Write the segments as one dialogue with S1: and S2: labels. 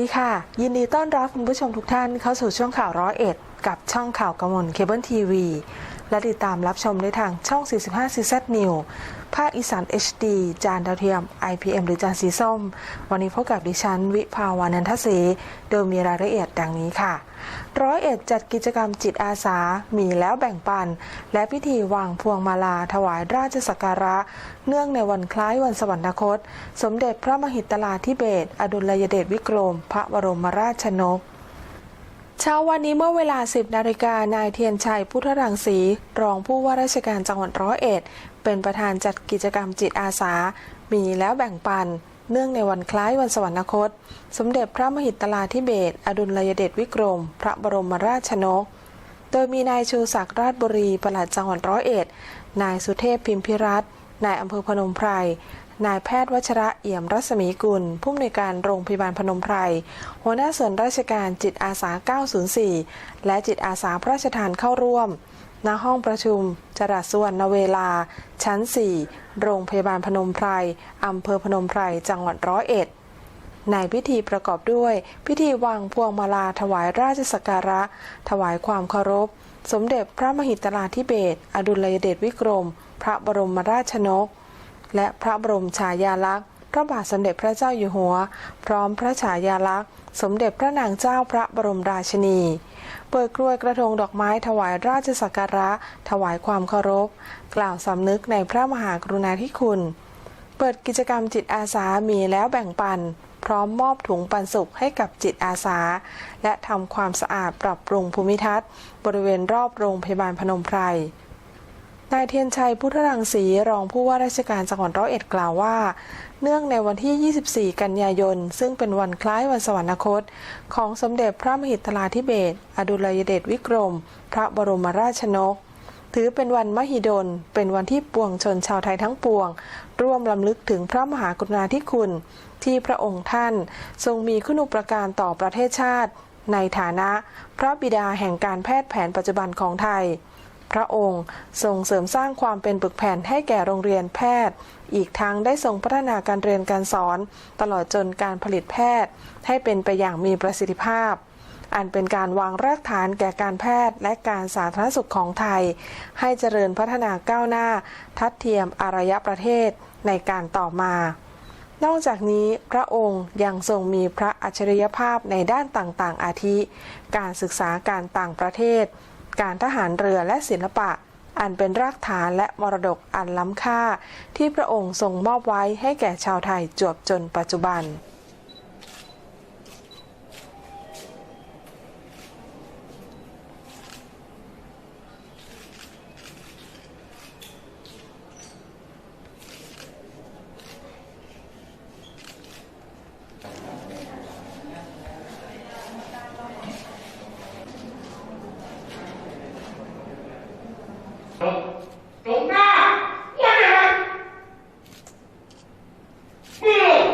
S1: ดีค่ะ ยินดีต้อนรับคุณผู้ชมทุกท่านเข้าสู่ช่วงข่าวร้อยเอ็ด กับช่องข่าวกมลเคเบิลทีวี และติดตามรับชมได้ทางช่อง 45 CZ New ภาคอีสาน HD จานดาวเทียม IPM หรือจานสีส้ม วันนี้พบกับดิฉัน วิภาวานันทศรีโดยมีรายละเอียดดังนี้ค่ะ ร้อยเอ็ดจัดกิจกรรมจิตอาสา มีแล้วแบ่งปัน และพิธีวางพวงมาลาถวายราชสักการะ เนื่องในวันคล้ายวันสวรรคต สมเด็จพระมหิตลาธิเบศอดุลยเดชวิกรม พระบรมราชนก เช้าวันนี้เมื่อเวลา 10 นาฬิกานายเทียนชัยพุทธรังสี รองผู้ว่าราชการจังหวัดร้อยเอ็ด เป็นประธานจัดกิจกรรมจิตอาสา มีแล้วแบ่งปัน เนื่องในวันคล้ายวันสวรรคต สมเด็จพระมหิตลาธิเบศอดุลยเดชวิกรม พระบรมราชนก โดยมีนายชูศักดิ์ราชบุรีปลัดจังหวัดร้อยเอ็ด นายสุเทพพิมพิรัตนายอำเภอพนมไพร นายแพทย์วัชระเอี่ยมรัศมีกุล ผู้อำนวยการโรงพยาบาลพนมไพร หัวหน้าส่วนราชการจิตอาสา 904 และจิตอาสาพระราชทานเข้าร่วม ณ ห้องประชุม จรัสสวรรณเวลา ชั้น 4 โรงพยาบาลพนมไพร อำเภอพนมไพร จังหวัดร้อยเอ็ด ในพิธีประกอบด้วย พิธีวางพวงมาลาถวายราชสักการะ ถวายความเคารพ สมเด็จพระมหิตลาธิเบศอดุลยเดชวิกรม พระบรมราชนก และพระบรมฉายาลักษณ์ พระบาทสมเด็จพระเจ้าอยู่หัว พร้อมพระฉายาลักษณ์ สมเด็จพระนางเจ้าพระบรมราชินี เปิดกล้วยกระทงดอกไม้ถวายราชสักการะ ถวายความเคารพ กล่าวสำนึกในพระมหากรุณาธิคุณ เปิดกิจกรรมจิตอาสามีแล้วแบ่งปัน พร้อมมอบถุงปันสุขให้กับจิตอาสา และทำความสะอาดปรับปรุงภูมิทัศน์ บริเวณรอบโรงพยาบาลพนมไพร นายเทียนชัยพุทธรังสีรองผู้ว่าราชการจังหวัดร้อยเอ็ดกล่าวว่า เนื่องในวันที่ 24 กันยายน ซึ่งเป็นวันคล้ายวันสวรรคต ของสมเด็จพระมหิตลาธิเบศอดุลยเดชวิกรม พระบรมราชนก ถือเป็นวันมหิดล เป็นวันที่ปวงชนชาวไทยทั้งปวง ร่วมลำลึกถึงพระมหากรุณาธิคุณ ที่พระองค์ท่าน ทรงมีคุณูปการต่อประเทศชาติ ในฐานะ พระบิดาแห่งการแพทย์แผนปัจจุบันของไทย พระองค์ทรงเสริมสร้างความเป็นปึกแผ่นให้แก่โรงเรียนแพทย์ อีกทั้งได้ทรงพัฒนาการเรียนการสอน ตลอดจนการผลิตแพทย์ ให้เป็นไปอย่างมีประสิทธิภาพ อันเป็นการวางรากฐานแก่การแพทย์และการสาธารณสุขของไทย ให้เจริญพัฒนาก้าวหน้า ทัดเทียมอารยประเทศในการต่อมา นอกจากนี้พระองค์ยังทรงมีพระอัจฉริยภาพในด้านต่างๆ อาทิ การศึกษาการต่างประเทศ การทหารเรือและศิลปะ อันเป็นรากฐานและมรดกอันล้ำค่า ที่พระองค์ทรงมอบไว้ให้แก่ชาวไทยจวบจนปัจจุบัน
S2: ตรงหน้าว่าอย่างไรมือลง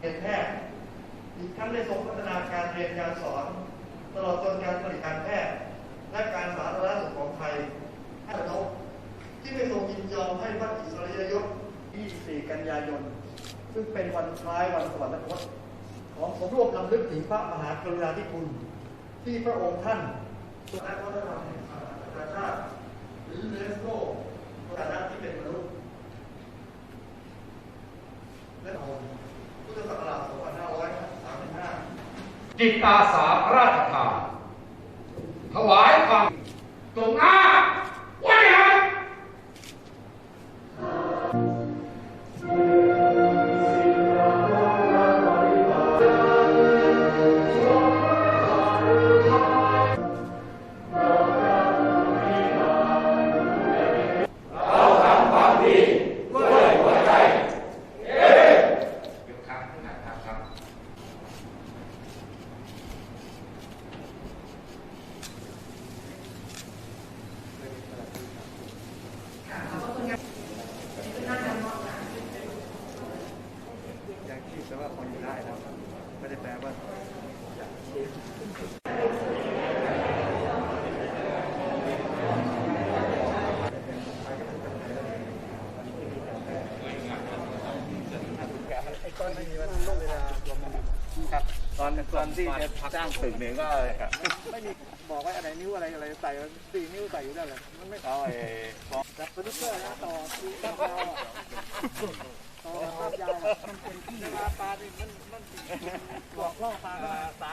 S3: เป็นแพทย์อีกทั้งได้ทรงพัฒนาการเรียนการสอน ตลอดจนการผลิตการแพทย์ และการสาธารณสุขของไทยให้เราที่ได้ทรงยินยอมให้พระอิสริยยศ 24 กันยายน ซึ่งเป็นวันคล้ายวันสวรรคตของสมรวมลำลึกถึงพระมหากรุณาธิคุณ ที่พระองค์ท่านทรงและวัฒนธรรมแห่งประชาชาติหรือเนสโกในฐานะที่เป็นมนุษย์และองพุทธศักราช2535
S2: จิตอาสาพระราชทานถวายความตรงหน้าว่าอ
S3: ตอนนี้มันลงเวลารวมมัน
S4: ครับตอนตอนที่จะสร้างตึกเนี่ยก็
S3: ไม่มีบอกว่าอะไรนิ้วอะไรอะไรใส่สี่นิ้วใส่อยู่ได้เลยมันไม่
S4: เขาไอ้บอก
S3: จับโปรดิวเซอร์นะต่อคือภาพยาวอต่อภาพยาวมันเป็นที่ปลาปลานี่มันมันหลอกล่อปลาเข้ามาสา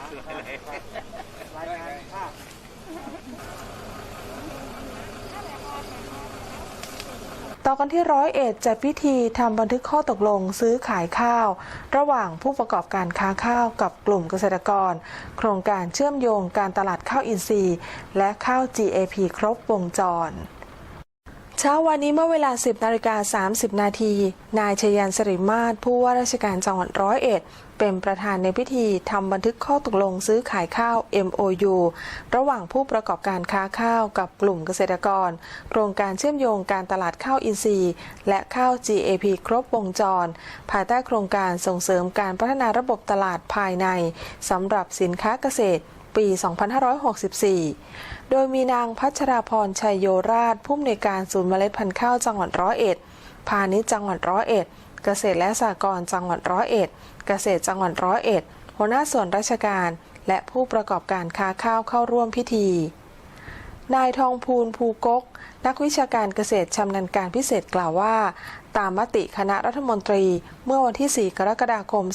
S3: รายงานภาพ
S1: ต่อกันที่ร้อยเอ็ดจัดพิธีทำบันทึกข้อตกลงซื้อขายข้าว ระหว่างผู้ประกอบการค้าข้าวกับกลุ่มเกษตรกร โครงการเชื่อมโยงการตลาดข้าวอินทรีย์ และข้าว GAP ครบวงจร เช้าวันนี้เมื่อเวลา 10นาฬิกา30 นาที นายชยันสริมาศผู้ว่าราชการจังหวัดร้อยเอ็ด เป็นประธานในพิธีทำบันทึกข้อตกลงซื้อขายข้าว MOU ระหว่างผู้ประกอบการค้าข้าวกับกลุ่มเกษตรกร โครงการเชื่อมโยงการตลาดข้าวอินทรีย์ และข้าว GAP ครบวงจร ภายใต้โครงการส่งเสริมการพัฒนาระบบตลาดภายในสำหรับสินค้าเกษตร ปี 2564 โดยมีนางพัชราพรชัยโยราช ผู้อำนวยการศูนย์เมล็ดพันธุ์ข้าวจังหวัดร้อยเอ็ด พาณิชย์จังหวัดร้อยเอ็ด เกษตรและสหกรณ์จังหวัดร้อยเอ็ด เกษตรจังหวัดร้อยเอ็ด หัวหน้าส่วนราชการ และผู้ประกอบการค้าข้าวเข้าร่วมพิธี นายทองพูนภูกก นักวิชาการเกษตรชำนาญการพิเศษกล่าวว่า ตามมติคณะรัฐมนตรีเมื่อวันที่ 4 กรกฎาคม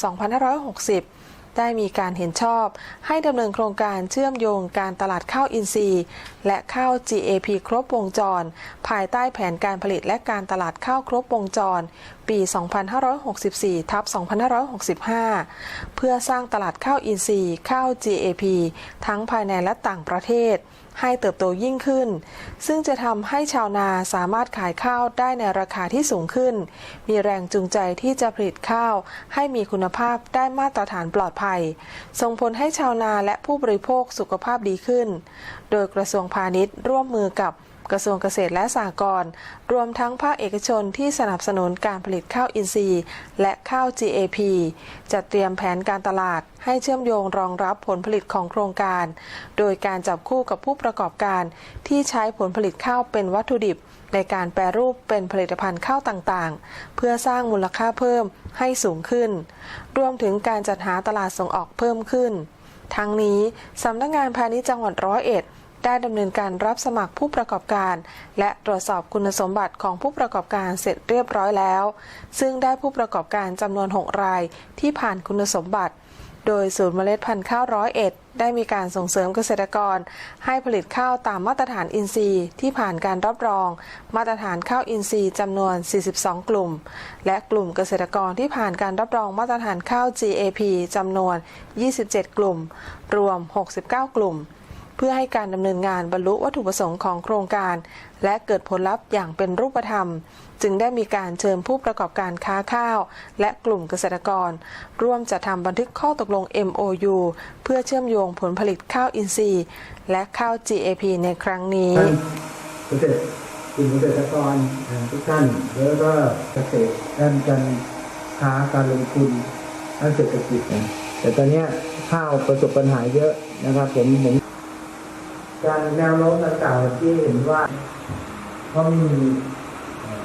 S1: 2560 ได้มีการเห็นชอบ ให้ดำเนินโครงการเชื่อมโยงการตลาดข้าวอินทรีย์ และข้าว GAP ครบวงจร ภายใต้แผนการผลิตและการตลาดข้าวครบวงจร ปี 2564ทับ2565 เพื่อสร้างตลาดข้าวอินทรีย์ ข้าว GAP ทั้งภายในและต่างประเทศ ให้เติบโตยิ่งขึ้น ซึ่งจะทำให้ชาวนาสามารถขายข้าวได้ในราคาที่สูงขึ้น มีแรงจูงใจที่จะผลิตข้าว ให้มีคุณภาพได้มาตรฐานปลอดภัย ส่งผลให้ชาวนาและผู้บริโภคสุขภาพดีขึ้น โดยกระทรวงพาณิชย์ร่วมมือกับ กระทรวงเกษตรและสหกรณ์รวมทั้งภาคเอกชนที่สนับสนุนการผลิตข้าวอินทรีย์ และข้าว GAP จัดเตรียมแผนการตลาดให้เชื่อมโยงรองรับผลผลิตของโครงการ โดยการจับคู่กับผู้ประกอบการที่ใช้ผลผลิตข้าวเป็นวัตถุดิบ ในการแปรรูปเป็นผลิตภัณฑ์ข้าวต่างๆ เพื่อสร้างมูลค่าเพิ่มให้สูงขึ้น รวมถึงการจัดหาตลาดส่งออกเพิ่มขึ้น ทั้งนี้สำนักงานพาณิชย์จังหวัดร้อยเอ็ด ได้ดำเนินการรับสมัครผู้ประกอบการ และตรวจสอบคุณสมบัติของผู้ประกอบการเสร็จเรียบร้อยแล้ว ซึ่งได้ผู้ประกอบการจำนวน 6 รายที่ผ่านคุณสมบัติ โดยศูนย์เมล็ดพันธุ์ข้าวร้อยเอ็ดได้มีการส่งเสริมเกษตรกร ให้ผลิตข้าวตามมาตรฐานอินทรีย์ที่ผ่านการรับรอง มาตรฐานข้าวอินทรีย์จำนวน 42 กลุ่ม และกลุ่มเกษตรกรที่ผ่านการรับรองมาตรฐานข้าว GAP จำนวน 27 กลุ่ม รวม 69 กลุ่ม เพื่อให้การดำเนินงานบรรลุวัตถุประสงค์ของโครงการ และเกิดผลลัพธ์อย่างเป็นรูปธรรม จึงได้มีการเชิญผู้ประกอบการค้าข้าว และกลุ่มเกษตรกร ร่วมจัดทำบันทึกข้อตกลง MOU เพื่อเชื่อมโยงผลผลิตข้าวอินทรีย์ และข้าว GAP ในครั้งนี้
S5: เกษตรกลุ่มเกษตรกรทุกท่านแล้วก็เกษตรด้านการค้าการลงทุนด้านเศรษฐกิจนะแต่ตอนนี้ข้าวประสบปัญหาเยอะนะครับผมผม การแนวโน้มต่างๆที่เห็นว่าเพราะมี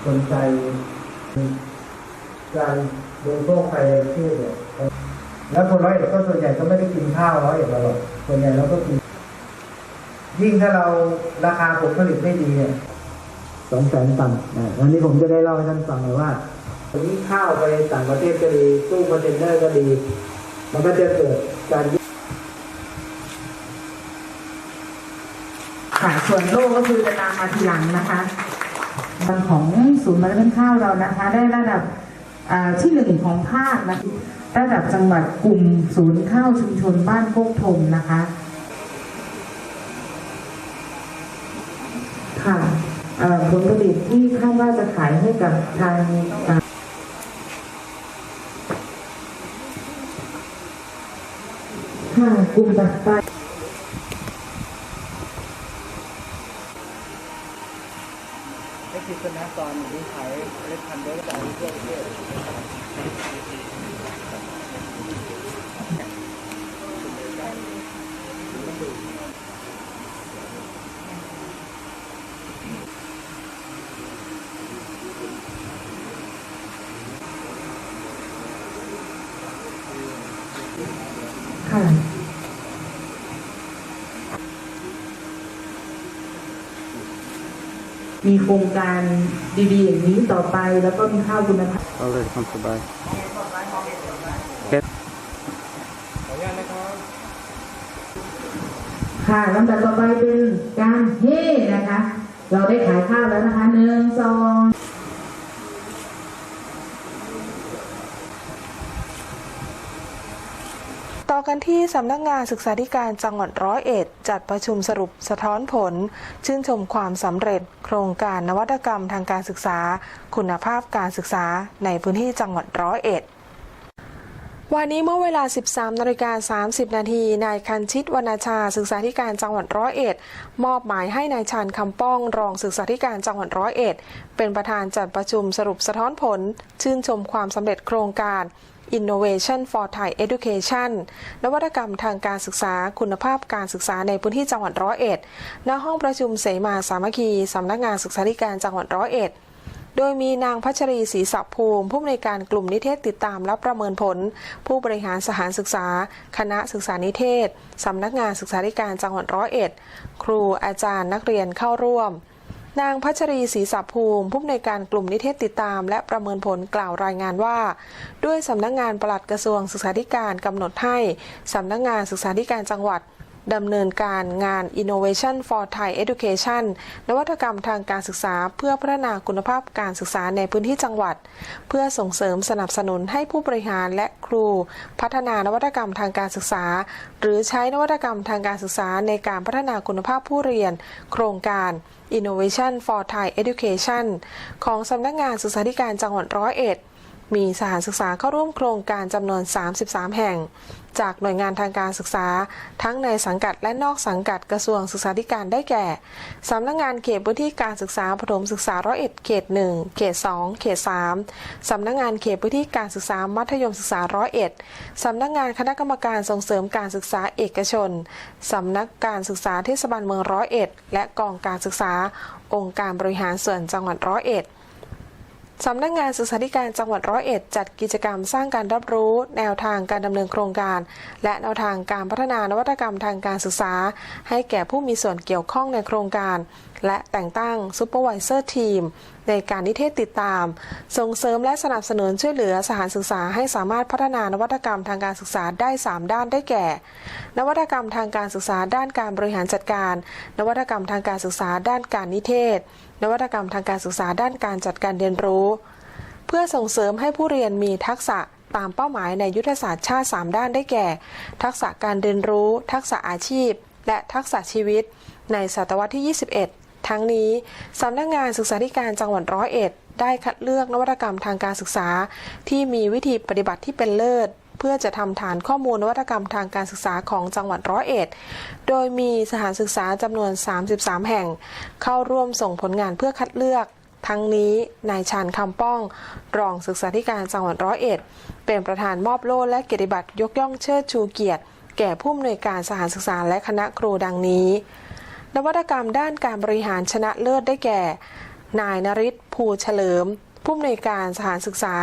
S5: คนใจการบริโภคภายในประเทศเนี่ยแล้วคนร้อยเอ็ดก็ส่วนใหญ่ก็ไม่ได้กินข้าวร้อยเอ็ดหรอกส่วนใหญ่เราก็กิน ยิ่งถ้าเราราคาผลผลิตไม่ดีเนี่ยสองแสนตันนะวันนี้ผมจะได้เล่าให้ท่านฟังเลยว่าวันนี้ข้าวไปต่างประเทศก็ดีตู้คอนเทนเนอร์ก็ดี มันก็จะเกิดการ
S6: ค่ะส่วนโลกก็คือจะตามมาทีหลังนะคะของศูนย์มล็ดพันธุ์ข้าวเรานะคะ ได้ระดับที่หนึ่งของภาคนะคะระดับจังหวัดกลุ่มศูนย์ข้าวชุมชนบ้านโคกธมนะคะ ค่ะผลผลิตที่คาดว่าจะขายให้กับทางค่ะกลุ่มต่อไป
S5: ไอ้ที่ เป็นนักตอนนี้ขายเล็กพันเดียวก็จะเอาเพื่อเพื่อ
S6: ค่ะ มีโครงการดีๆอย่างนี้ต่อไป แล้วก็มีข้าวคุณภาพ
S4: เอาเลยความสบาย
S6: ค่ะลำดับต่อไปเป็นการเฮ่นะคะ เราได้ขายข้าวแล้วนะคะหนึ่งสอง
S1: ต่อ กันที่สำนักงานศึกษาธิการจังหวัดร้อยเอ็ด จัดประชุมสรุปสะท้อนผล ชื่นชมความสำเร็จ โครงการนวัตกรรมทางการศึกษา คุณภาพการศึกษาในพื้นที่จังหวัดร้อยเอ็ดวันนี้เมื่อเวลา 13นาฬิกา30 นาที นายคันชิตวรรณชา ศึกษาธิการจังหวัดร้อยเอ็ด มอบหมายให้นายชานคำป้อง รองศึกษาธิการจังหวัดร้อยเอ็ด เป็นประธานจัดประชุมสรุปสะท้อนผล ชื่นชมความสำเร็จโครงการ Innovation for Thai Education นวัตกรรมทางการศึกษาคุณภาพการศึกษาในพื้นที่จังหวัดร้อยเอ็ด ณ ห้องประชุมเสมาสามัคคีสำนักงานศึกษาธิการจังหวัดร้อยเอ็ดโดยมีนางพัชรีศรีศักภูมิ ผู้อำนวยการกลุ่มนิเทศติดตามและประเมินผล ผู้บริหารสถานศึกษา คณะศึกษานิเทศ สำนักงานศึกษาธิการจังหวัดร้อยเอ็ด ครูอาจารย์นักเรียนเข้าร่วม นางพัชรีศรีสับภูมิ ผู้อำนวยการกลุ่มนิเทศติดตาม และประเมินผลกล่าวรายงานว่า ด้วยสำนักงานปลัดกระทรวงศึกษาธิการกำหนดให้สำนักงานศึกษาธิการจังหวัด ดำเนินการงาน Innovation for Thai Education นวัตกรรมทางการศึกษาเพื่อพัฒนาคุณภาพการศึกษาในพื้นที่จังหวัด เพื่อส่งเสริมสนับสนุนให้ผู้บริหารและครู พัฒนานวัตกรรมทางการศึกษา หรือใช้นวัตกรรมทางการศึกษาในการพัฒนาคุณภาพผู้เรียน โครงการ Innovation for Thai Education ของสำนักงานศึกษาธิการจังหวัดร้อยเอ็ด มีสถานศึกษาเข้าร่วมโครงการจำนวน 33 แห่ง จากหน่วยงานทางการศึกษา ทั้งในสังกัดและนอกสังกัดกระทรวงศึกษาธิการได้แก่ สำนักงานเขตพื้นที่การศึกษาประถมศึกษาร้อยเอ็ดเขต 1 เขต 2 เขต 3 สำนักงานเขตพื้นที่การศึกษามัธยมศึกษาร้อยเอ็ดสำนักงานคณะกรรมการส่งเสริมการศึกษาเอกชน สำนักการศึกษาเทศบาลเมืองร้อยเอ็ดและกองการศึกษา องค์การบริหารส่วนจังหวัดร้อยเอ็ด สำนักงานศึกษาธิการจังหวัดร้อยเอ็ดจัดกิจกรรมสร้างการรับรู้ แนวทางการดำเนินโครงการ และแนวทางการพัฒนานวัตกรรมทางการศึกษา ให้แก่ผู้มีส่วนเกี่ยวข้องในโครงการ และแต่งตั้งซูเปอร์วิเซอร์ทีม ในการนิเทศติดตาม ส่งเสริมและสนับสนุนช่วยเหลือสถานศึกษาให้สามารถพัฒนานวัตกรรมทางการศึกษาได้ 3 ด้านได้แก่ นวัตกรรมทางการศึกษาด้านการบริหารจัดการ นวัตกรรมทางการศึกษาด้านการนิเทศ นวัตกรรมทางการศึกษาด้านการจัดการเรียนรู้ เพื่อส่งเสริมให้ผู้เรียนมีทักษะตามเป้าหมายในยุทธศาสตร์ชาติ 3 ด้านได้แก่ ทักษะการเรียนรู้ ทักษะอาชีพ และทักษะชีวิต ในศตวรรษที่ 21 ทั้งนี้สำนักงานศึกษาธิการจังหวัดร้อยเอ็ด ได้คัดเลือกนวัตกรรมทางการศึกษา ที่มีวิธีปฏิบัติที่เป็นเลิศ เพื่อจะทำฐานข้อมูลนวัตกรรมทางการศึกษาของจังหวัดร้อยเอ็ด โดยมีสถานศึกษาจำนวน 33 แห่ง เข้าร่วมส่งผลงานเพื่อคัดเลือกทั้งนี้นายชาญคำป้อง รองศึกษาธิการจังหวัดร้อยเอ็ด เป็นประธานมอบโล่และเกียรติบัตรยกย่องเชิดชูเกียรติ แก่ผู้อำนวยการสถานศึกษาและคณะครูดังนี้ นวัตกรรมด้านการบริหารชนะเลิศได้แก่ นายนริศภูเฉลิม ผู้อำนวยการสถานศึกษา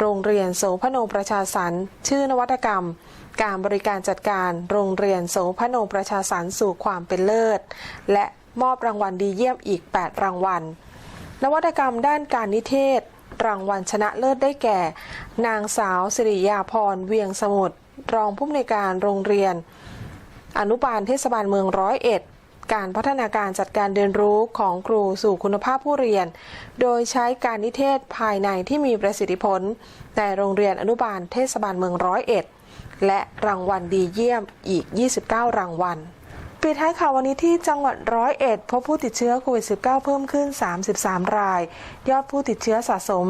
S1: โรงเรียนโสพโนประชาสรรค์ชื่อนวัตกรรม การบริการจัดการโรงเรียนโสพโนประชาสรรค์สู่ความเป็นเลิศ และมอบรางวัลดีเยี่ยมอีก 8 รางวัล นวัตกรรมด้านการนิเทศ รางวัลชนะเลิศได้แก่ นางสาวสิริยาพรเวียงสมุทรรองผู้อำนวยการโรงเรียน อนุบาลเทศบาลเมืองร้อยเอ็ด การพัฒนาการจัดการเรียนรู้ของครูสู่คุณภาพผู้เรียน โดยใช้การนิเทศภายในที่มีประสิทธิผลในโรงเรียนอนุบาลเทศบาลเมืองร้อยเอ็ด และรางวัลดีเยี่ยมอีก 29 รางวัลปิดท้ายข่าววันนี้ที่จังหวัดร้อยเอ็ดพบผู้ติดเชื้อโควิด -19 เพิ่มขึ้น 33 ราย ยอดผู้ติดเชื้อสะสม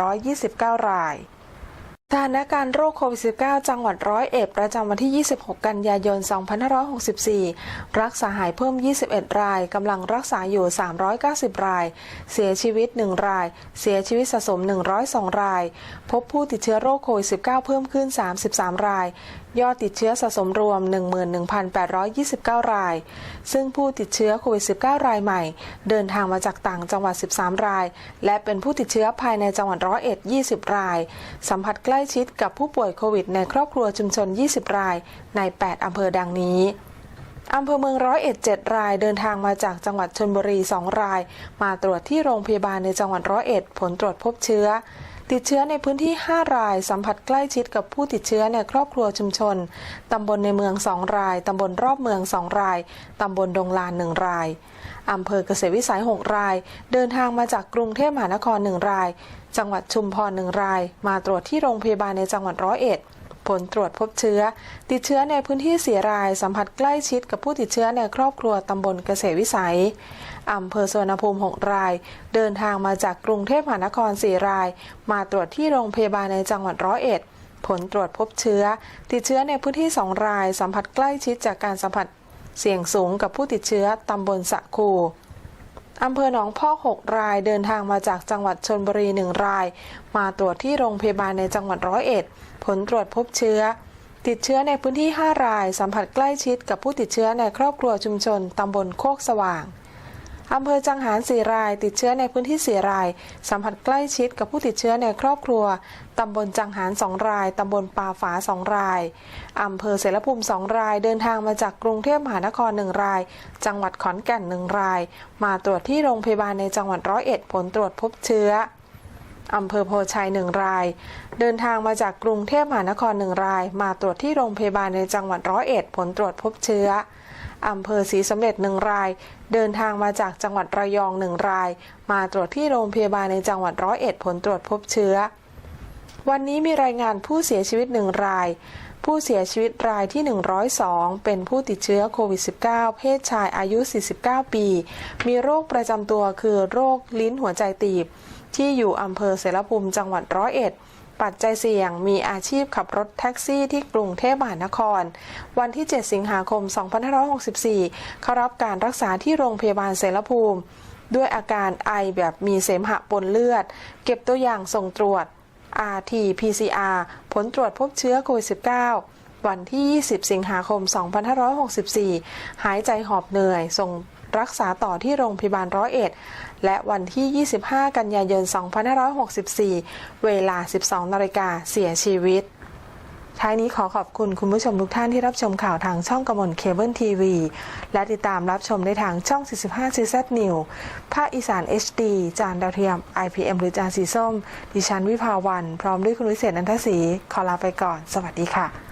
S1: 11,829 ราย สถานการณ์โรคโควิด -19 จังหวัดร้อยเอ็ดประจำวันที่ 26 กันยายน 2564 รักษาหายเพิ่ม 21 ราย กำลังรักษาอยู่ 390 ราย เสียชีวิต 1 ราย เสียชีวิตสะสม 102 ราย พบผู้ติดเชื้อโรคโควิด -19 เพิ่มขึ้น 33 ราย ยอดติดเชื้อสะสมรวม 11,829 ราย ซึ่งผู้ติดเชื้อโควิด -19 รายใหม่ เดินทางมาจากต่างจังหวัด 13 ราย และเป็นผู้ติดเชื้อภายในจังหวัดร้อยเอ็ด 20 ราย สัมผัสใกล้ชิดกับผู้ป่วยโควิดในครอบครัวชุมชน 20 ราย ใน 8 อำเภอดังนี้ อำเภอเมืองร้อยเอ็ดเจ็ดรายเดินทางมาจากจังหวัดชนบุรี2ราย มาตรวจที่โรงพยาบาลในจังหวัดร้อยเอ็ดผลตรวจพบเชื้อ ติดเชื้อในพื้นที่ 5 ราย สัมผัสใกล้ชิดกับผู้ติดเชื้อในครอบครัวชุมชน ตำบลในเมือง 2 ราย ตำบลรอบเมือง 2 ราย ตำบลดงลาน 1 ราย อำเภอเกษตรวิสัย 6 ราย เดินทางมาจากกรุงเทพมหานคร 1 ราย จังหวัดชุมพร 1 ราย มาตรวจที่โรงพยาบาลในจังหวัดร้อยเอ็ด ผลตรวจพบเชื้อ ติดเชื้อในพื้นที่สีรายสัมผัสใกล้ชิดกับผู้ติดเชื้อในครอบครัวตำบลเกษตรวิสัยอำเภอสวนภูมิ 6 ราย เดินทางมาจากกรุงเทพมหานคร 4 ราย มาตรวจที่โรงพยาบาลในจังหวัดร้อยเอ็ดผลตรวจพบเชื้อ ติดเชื้อในพื้นที่ 2 ราย สัมผัสใกล้ชิดจากการสัมผัสเสี่ยงสูงกับผู้ติดเชื้อตำบลสะคู อำเภอหนองพอก 6 รายเดินทางมาจากจังหวัดชนบุรี 1 ราย มาตรวจที่โรงพยาบาลในจังหวัดร้อยเอ็ด ผลตรวจพบเชื้อ ติดเชื้อในพื้นที่ 5 ราย สัมผัสใกล้ชิดกับผู้ติดเชื้อในครอบครัวชุมชนตำบลโคกสว่าง อำเภอจังหารสี่ราย ติดเชื้อในพื้นที่สี่ราย สัมผัสใกล้ชิดกับผู้ติดเชื้อในครอบครัว ตำบลจังหารสองราย ตำบลปาฝาสองราย อำเภอเสรภูมิสองราย เดินทางมาจากกรุงเทพมหานครหนึ่งราย จังหวัดขอนแก่นหนึ่งราย มาตรวจที่โรงพยาบาลในจังหวัดร้อยเอ็ดผลตรวจพบเชื้ออำเภอโพชัยหนึ่งราย เดินทางมาจากกรุงเทพมหานครหนึ่งราย มาตรวจที่โรงพยาบาลในจังหวัดร้อยเอ็ดผลตรวจพบเชื้อ อำเภอศรีสำเร็จหนึ่งราย เดินทางมาจากจังหวัดระยองหนึ่งราย มาตรวจที่โรงพยาบาลในจังหวัดร้อยเอ็ดผลตรวจพบเชื้อ วันนี้มีรายงานผู้เสียชีวิตหนึ่งราย ผู้เสียชีวิตรายที่ 102 เป็นผู้ติดเชื้อโควิด -19 เพศชายอายุ 49 ปี มีโรคประจำตัวคือโรคลิ้นหัวใจตีบ ที่อยู่อำเภอเสรภูมิจังหวัดร้อยเอ็ด ปัจจัยเสี่ยงมีอาชีพขับรถแท็กซี่ที่กรุงเทพมหานคร วันที่ 7 สิงหาคม 2564 เข้ารับการรักษาที่โรงพยาบาลเสรภูมิ ด้วยอาการไอแบบมีเสมหะปนเลือด เก็บตัวอย่างส่งตรวจ RT-PCR ผลตรวจพบเชื้อโควิด -19 วันที่ 20 สิงหาคม 2564 หายใจหอบเหนื่อย ส่งรักษาต่อที่โรงพยาบาลร้อยเอ็ด และวันที่ 25 กันยายน 2564 เวลา 12 นาฬิกาเสียชีวิตท้ายนี้ขอขอบคุณคุณผู้ชมทุกท่านที่รับชมข่าวทางช่องกมลเคเบิลทีวีและติดตามรับชมได้ทางช่อง 45 CZ New ภาคอีสาน HD จานดาวเทียม IPM หรือจานสีส้ม ดิฉันวิภาวัน พร้อมด้วยคุณวิเศษนันทศรีขอลาไปก่อน สวัสดีค่ะ